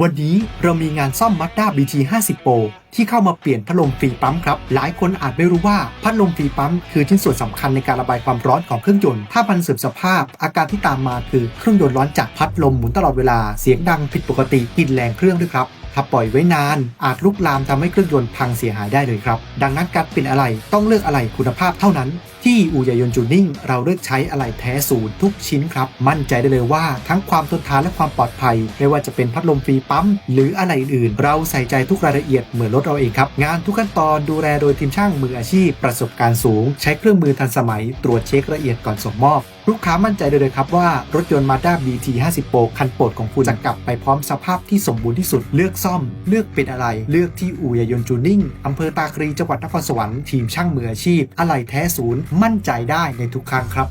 วันนี้เรามีงานซ่อม Mazda BT 50 Pro ที่เข้ามาเปลี่ยนพัดลมฟรีปั๊มครับ หลายคนอาจไม่รู้ว่าพัดลมฟรีปั๊มคือชิ้นส่วนสำคัญในการระบายความร้อนของเครื่องยนต์ ถ้ามันเสื่อมสภาพ อาการที่ตามมาคือเครื่องยนต์ร้อนจากพัดลมหมุนตลอดเวลาเสียงดังผิดปกติกลิ่นแรงเครื่องด้วยครับ ถ้าปล่อยไว้นาน อาจลุกลามทำให้เครื่องยนต์พังเสียหายได้เลยครับ ดังนั้นการเปลี่ยนอะไรต้องเลือกอะไรคุณภาพเท่านั้น ที่อู่ยายนต์จูนิ่งเราเลือกใช้อะไหล่แท้ศูนย์ทุกชิ้นครับ มั่นใจได้เลยว่าทั้งความทนทานและความปลอดภัย ไม่ว่าจะเป็นพัดลมฟรีปั๊ม หรืออะไรอื่น เราใส่ใจทุกรายละเอียดเหมือนรถเราเองครับ งานทุกขั้นตอนดูแลโดยทีมช่างมืออาชีพ ประสบการณ์สูง ใช้เครื่องมือทันสมัย ตรวจเช็คละเอียดก่อนส่งมอบลูกค้ามั่นใจได้เลยครับว่ารถยนต์ Mazda BT 50 Pro คันโปรดของคุณจะกลับไปพร้อมสภาพที่สมบูรณ์ที่สุดเลือกซ่อม เลือกเป็นอะไร เลือกที่อู่ยายนต์จูนิ่งอำเภอตาครีจังหวัดนครสวรรค์ทีมช่างมืออาชีพ อะไหล่แท้ศูนย์มั่นใจได้ในทุกครั้งครับ